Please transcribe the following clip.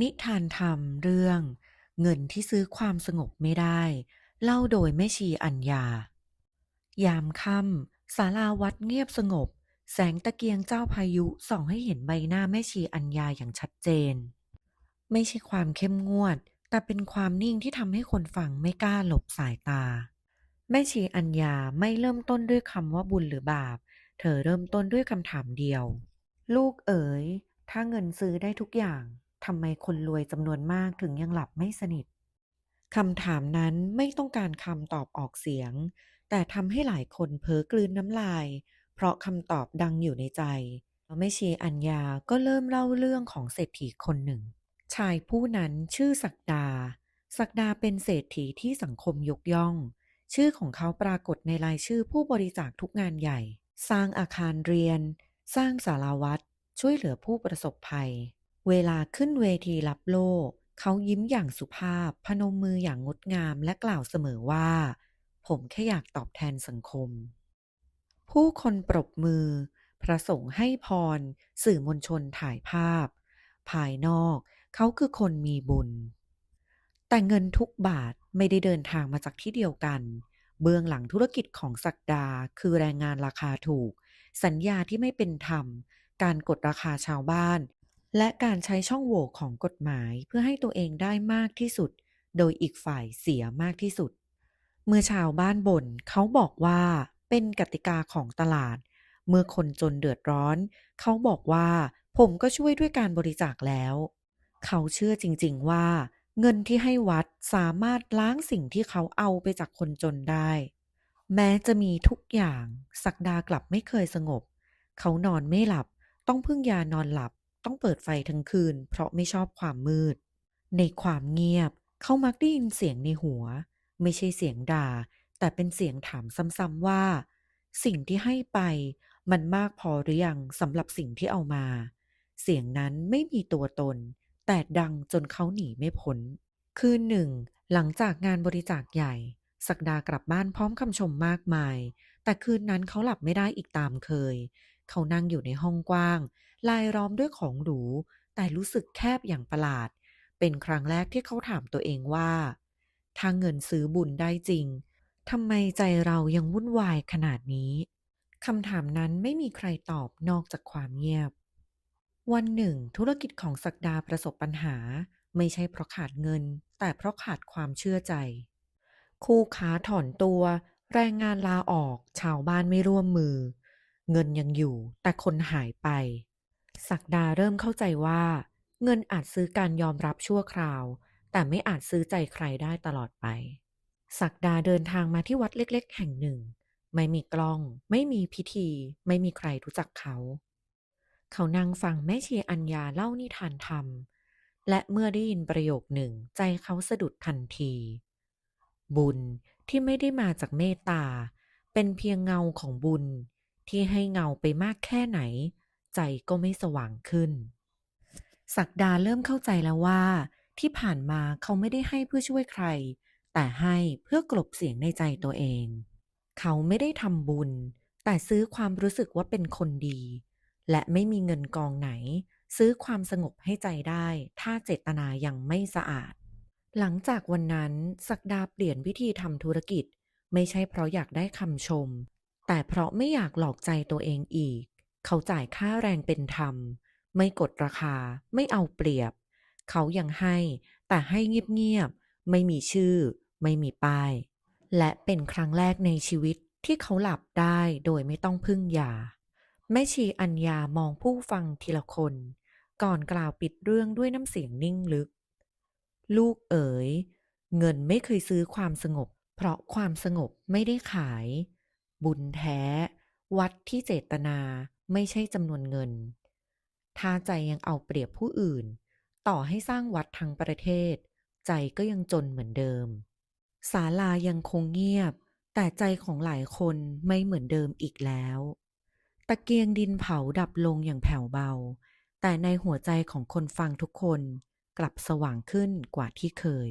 นิทานธรรมเรื่อง เงินที่ซื้อความสงบไม่ได้ เล่าโดยแม่ชีอัญญา ยามค่ำศาลาวัดเงียบสงบ แสงตะเกียงเจ้าพายุส่องให้เห็นใบหน้าแม่ชีอัญญาอย่างชัดเจน ไม่ใช่ความเข้มงวด แต่เป็นความนิ่งที่ทำให้คนฟังไม่กล้าหลบสายตา แม่ชีอัญญาไม่เริ่มต้นด้วยคำว่าบุญหรือบาป เธอเริ่มต้นด้วยคำถามเดียว ลูกเอ๋ย ถ้าเงินซื้อได้ทุกอย่าง ทำไมคนรวยจำนวนมากถึงยังหลับไม่สนิทคำถามนั้นไม่ต้องการคำตอบออกเสียง แต่ทำให้หลายคนเพ้อกลืนน้ำลาย เพราะคำตอบดังอยู่ในใจแม่ชีอัญญาก็เริ่มเล่าเรื่องของเศรษฐีคนหนึ่ง ชายผู้นั้นชื่อศักดา ศักดาเป็นเศรษฐีที่สังคมยกย่อง ชื่อของเขาปรากฏในรายชื่อผู้บริจาคทุกงานใหญ่ สร้างอาคารเรียน สร้างศาลาวัดช่วยเหลือผู้ประสบภัย เวลาขึ้นเวทีรับโล่เขายิ้มอย่างสุภาพ พนมมืออย่างงดงามและกล่าวเสมอว่า ผมแค่อยากตอบแทนสังคม ผู้คนปรบมือ พระสงฆ์ให้พร สื่อมวลชนถ่ายภาพ ภายนอกเขาคือคนมีบุญ แต่เงินทุกบาทไม่ได้เดินทางมาจากที่เดียวกัน เบื้องหลังธุรกิจของศักดาคือแรงงานราคาถูก สัญญาที่ไม่เป็นธรรม การกดราคาชาวบ้าน และการใช้ช่องโหว่ของกฎหมายเพื่อให้ตัวเองได้มากที่สุด โดยอีกฝ่ายเสียมากที่สุด เมื่อชาวบ้านบ่นเขาบอกว่าเป็นกติกาของตลาด เมื่อคนจนเดือดร้อน เขาบอกว่าผมก็ช่วยด้วยการบริจาคแล้ว เขาเชื่อจริง ๆ ว่า เงินที่ให้วัดสามารถล้างสิ่งที่เขาเอาไปจากคนจนได้ แม้จะมีทุกอย่างศักดากลับไม่เคยสงบ เขานอนไม่หลับ ต้องพึ่งยานอนหลับ ต้องเปิดไฟทั้งคืน เพราะไม่ชอบความมืด ในความเงียบ เขามักได้ยินเสียงในหัว ไม่ใช่เสียงด่า แต่เป็นเสียงถามซ้ำๆว่า สิ่งที่ให้ไป มันมากพอหรือยังสำหรับสิ่งที่เอามา เสียงนั้นไม่มีตัวตน แต่ดังจนเขาหนีไม่พ้น คืนหนึ่ง หลังจากงานบริจาคใหญ่ศักดากลับบ้านพร้อมคำชมมากมาย แต่คืนนั้นเขาหลับไม่ได้อีกตามเคย เขานั่งอยู่ในห้องกว้าง ลายล้อมด้วยของหรู แต่รู้สึกแคบอย่างประหลาด เป็นครั้งแรกที่เขาถามตัวเองว่า ถ้าเงินซื้อบุญได้จริงทำไมใจเรายังวุ่นวายขนาดนี้คำถามนั้นไม่มีใครตอบนอกจากความเงียบ วันหนึ่ง ธุรกิจของศักดาประสบปัญหา ไม่ใช่เพราะขาดเงิน แต่เพราะขาดความเชื่อใจ คู่ค้าถอนตัว แรงงานลาออก ชาวบ้านไม่ร่วมมือ เงินยังอยู่ แต่คนหายไป ศักดาเริ่มเข้าใจว่า เงินอาจซื้อการยอมรับชั่วคราว แต่ไม่อาจซื้อใจใครได้ตลอดไป ศักดาเดินทางมาที่วัดเล็ก ๆ แห่งหนึ่ง ไม่มีกล้อง ไม่มีพิธี ไม่มีใครรู้จักเขา เขานั่งฟังแม่ชีอัญญาเล่านิทานธรรม และเมื่อได้ยินประโยคหนึ่งใจเขาสะดุดทันที บุญที่ไม่ได้มาจากเมตตาเป็นเพียงเงาของบุญ ที่ให้เงาไปมากแค่ไหน ใจก็ไม่สว่างขึ้น ศักดาเริ่มเข้าใจแล้วว่า ที่ผ่านมาเขาไม่ได้ให้เพื่อช่วยใคร แต่ให้เพื่อกลบเสียงในใจตัวเอง เขาไม่ได้ทำบุญ แต่ซื้อความรู้สึกว่าเป็นคนดี และไม่มีเงินกองไหน ซื้อความสงบให้ใจได้ ถ้าเจตนายังไม่สะอาด หลังจากวันนั้น ศักดาเปลี่ยนวิธีทำธุรกิจ ไม่ใช่เพราะอยากได้คำชม แต่เพราะไม่อยากหลอกใจตัวเองอีก เขาจ่ายค่าแรงเป็นธรรม ไม่กดราคา ไม่เอาเปรียบ เขายังให้ แต่ให้เงียบๆ ไม่มีชื่อ ไม่มีป้าย และเป็นครั้งแรกในชีวิตที่เขาหลับได้โดยไม่ต้องพึ่งยา แม่ชีอัญญามองผู้ฟังทีละคน ก่อนกล่าวปิดเรื่องด้วยน้ำเสียงนิ่งลึก ลูกเอ๋ย เงินไม่เคยซื้อความสงบ เพราะความสงบไม่ได้ขาย บุญแท้ วัดที่เจตนาไม่ใช่จำนวนเงิน ถ้าใจยังเอาเปรียบผู้อื่น ต่อให้สร้างวัดทั้งประเทศ ใจก็ยังจนเหมือนเดิม ศาลายังคงเงียบ แต่ใจของหลายคนไม่เหมือนเดิมอีกแล้ว ตะเกียงดินเผาดับลงอย่างแผ่วเบา แต่ในหัวใจของคนฟังทุกคนกลับสว่างขึ้นกว่าที่เคย